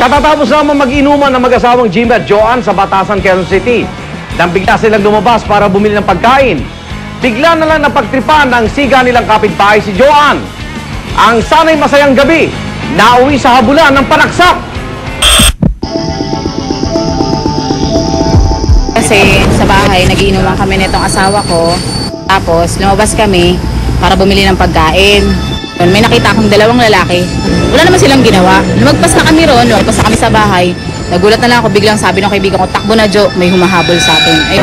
Katatapos naman mag-inuman ng mag-asawang Jimmy at Joanne sa Batasan, Quezon City. Nang bigla silang lumabas para bumili ng pagkain. Bigla na lang napagtripan ng siga nilang kapitbahay si Joanne. Ang sanay masayang gabi, nauwi sa habulan ng panaksak. Kasi sa bahay, nagiinuman kami nitong asawa ko. Tapos, lumabas kami para bumili ng pagkain. May nakita akong dalawang lalaki. Wala naman silang ginawa. Lumagpas na kami ron, lumagpas na kami sa bahay. Nagulat na lang ako, biglang sabi ng kaibigan ko, takbo na Jo, may humahabol sa atin. Ay,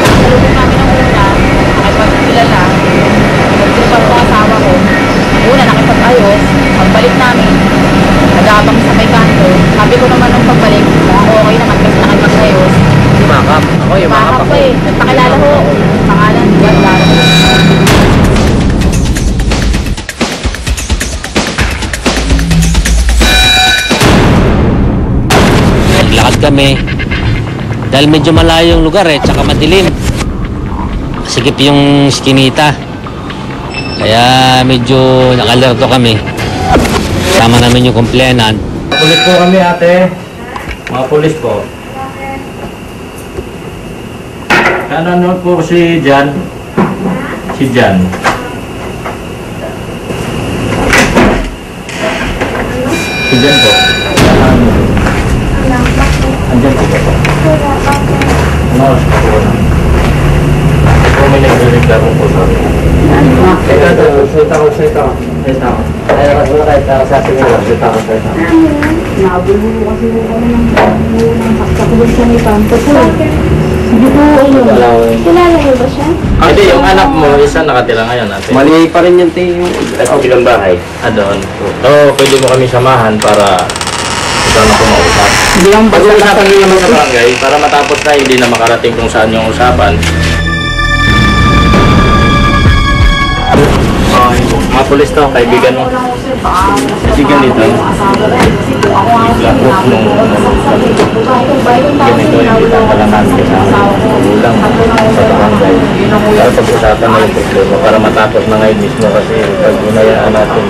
kami. Dahil medyo malayo yung lugar eh, tsaka madilim. Sikip yung skinita. Kaya medyo nakalerto kami. Sama namin yung komplainan. Pulis po kami ate. Mga pulis po. Ano ano po si Jan? Si Jan. Si Jan po. Andyan po ba po? Ano oras pa po na? Po may nagre-reklamo po sa akin. Ito, ito, salita ko, salita ko. Salita ko. Kaya kasi wala kahit para sa akin yun. Salita ko, salita ko. Nabulo kasi mo kami ng pagkakulit siya ni Panto po. Hindi po ayun. Ko. Kilala niyo ba siya? Hindi, yung anak mo, isa nakatira ngayon ate. Mali pa rin yung tingin. At bilang bahay. Ah, doon. Oo, pwede mo kami samahan para ikaw na kumausap. Hindi lang basta Pag-uusapan niyo naman sa barangay para matapos na hindi na makarating kung saan yung usapan. Oh, mga pulis to, kaibigan mo. Kaibigan dito. Lakot nung ganito, ka lang namin kasama. Magulang sa barangay. Para pag-usapan na yung problema para matapos na ngayon mismo kasi pag hinayaan natin,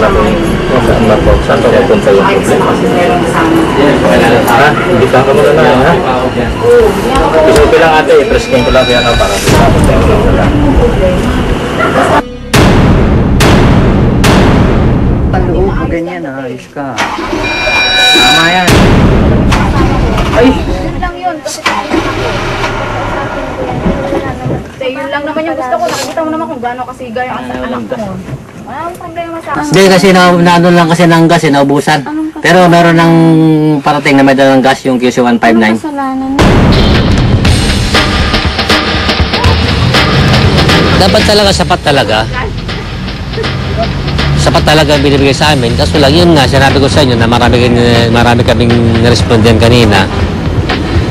na kung kung saan na po, saan pa mapunta yung problema. Ha? Imbitahan ka muna na, ha? Gusto ko lang ate, i-press ko lang yan para matapos na yung problema. Mo ganyan, ayos ka. Tama yan. lang yun. Kasi Kasi yun lang naman yung gusto ko. Nakikita mo naman kung gaano kasiga yung asa anak mo. Wala akong problema sa akin. Hindi kasi na, naano lang kasi ng gas eh, naubusan. Pero meron ng parating na may dalang gas yung QC159. Kasalanan Dapat talaga sapat talaga. Sapat talaga ang binibigay sa amin. Kaso lang yun nga, sinabi ko sa inyo na marami, marami kaming naresponden kanina.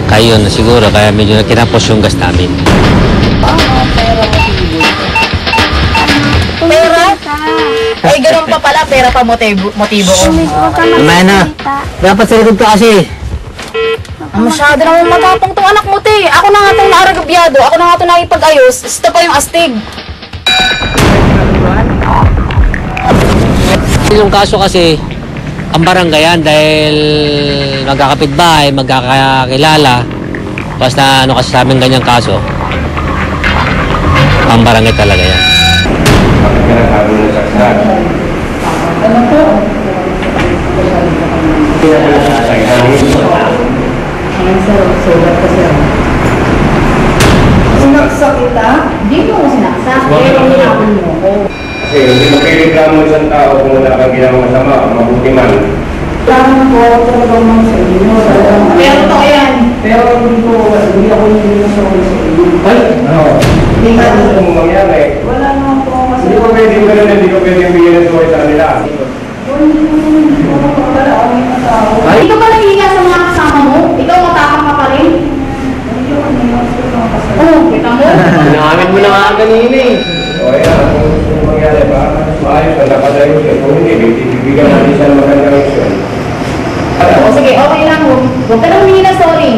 Kayo na siguro, kaya medyo kinapos yung gas namin. Pera? Ay, ganun pa pala. Pera pa motibo, motibo ko. Mamaya na. Dapat sinagot ka kasi. Masyado naman matapang tong anak mo, te. Ako na nga itong naaragabyado. Ako na nga itong nakipag-ayos. Ito pa yung astig. Yung kaso kasi, ang barangayan dahil magkakapit bahay, magkakakilala, basta ano kasi sa amin ganyang kaso, ang barangay talaga yan. Sinaksak kita? Hindi mo sinaksak. Pero hinapon mo ako. Kasi hindi mo kailangan mo isang tao kung wala kang ginawang masama, mabuti man. Kailangan ko talagang mga sa inyo. Pero to yan. Pero hindi ko, hindi ako hindi na sa inyo. Ay, ano? Hindi. Ano gusto mo mangyari? Wala naman po ako kasi. Hindi ko pwede yung ganun, hindi ko pwede yung bigyan ng sa kanila. Ay? Ikaw ba nahihiya sa mga kasama mo? Ikaw matapang ka pa rin? Oo, kita mo? Inamin mo na nga kanina eh. O ayan, Maayos ka, dapat ayos ka. Kung hindi, bibigyan natin siya ng magandang action. O sige, okay lang. Huwag, huwag ka nang humingi ng sorry.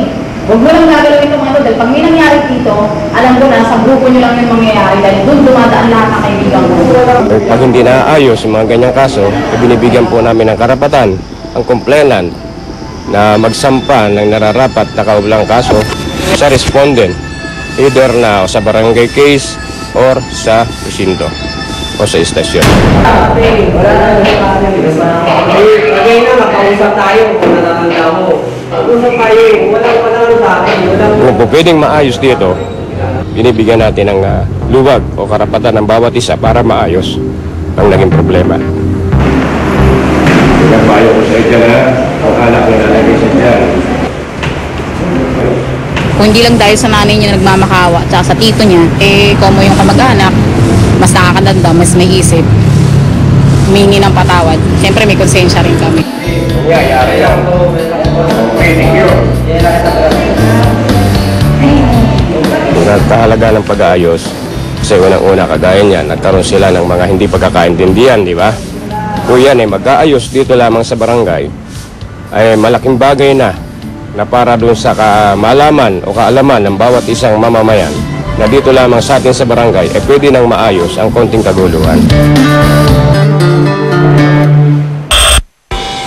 Huwag mo lang gagawin itong ano dahil pag may nangyari dito, alam ko na sa grupo nyo lang yung mangyayari dahil doon dumadaan lahat ng kaibigan ko. Pag hindi naayos yung mga ganyang kaso, binibigyan po namin ng karapatan ang complainant na magsampa ng nararapat na kaulang kaso sa respondent, either na sa barangay case or sa presinto o sa istasyon. Lagay na, makausap tayo kung natatanda mo. Usap tayo, walang walang sa akin, Kung po pwedeng maayos dito, binibigyan natin ng ah, luwag o karapatan ng bawat isa para maayos ang naging problema. Nagpayo ko sa ito na ang anak ko nalagay sa dyan. Kung hindi lang dahil sa nanay niya na nagmamakawa, tsaka sa tito niya, eh, komo yung kamag-anak, mas nakakadanda, mas may isip, humingi ng patawad. Siyempre, may konsensya rin kami. Thank you. Nagkahalaga ng pag-aayos, kasi unang-una kagaya niyan, nagkaroon sila ng mga hindi pagkakaintindihan, di ba? Kung yan ay mag-aayos dito lamang sa barangay, ay malaking bagay na na para dun sa kamalaman o kaalaman ng bawat isang mamamayan na dito lamang sa atin sa barangay ay pwede nang maayos ang konting kaguluhan.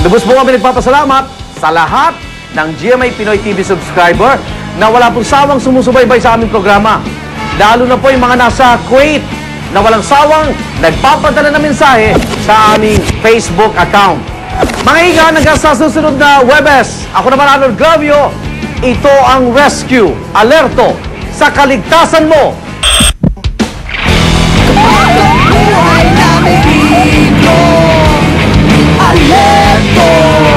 Lubos po kami nagpapasalamat sa lahat ng GMA Pinoy TV subscriber na wala pong sawang sumusubaybay sa aming programa. Lalo na po yung mga nasa Kuwait na walang sawang nagpapadala ng mensahe sa aming Facebook account. Mga higa, hanggang sa na Webes. Ako naman, Arnold Glavio. Ito ang Rescue Alerto sa kaligtasan mo. Buhay namin dito, alerto.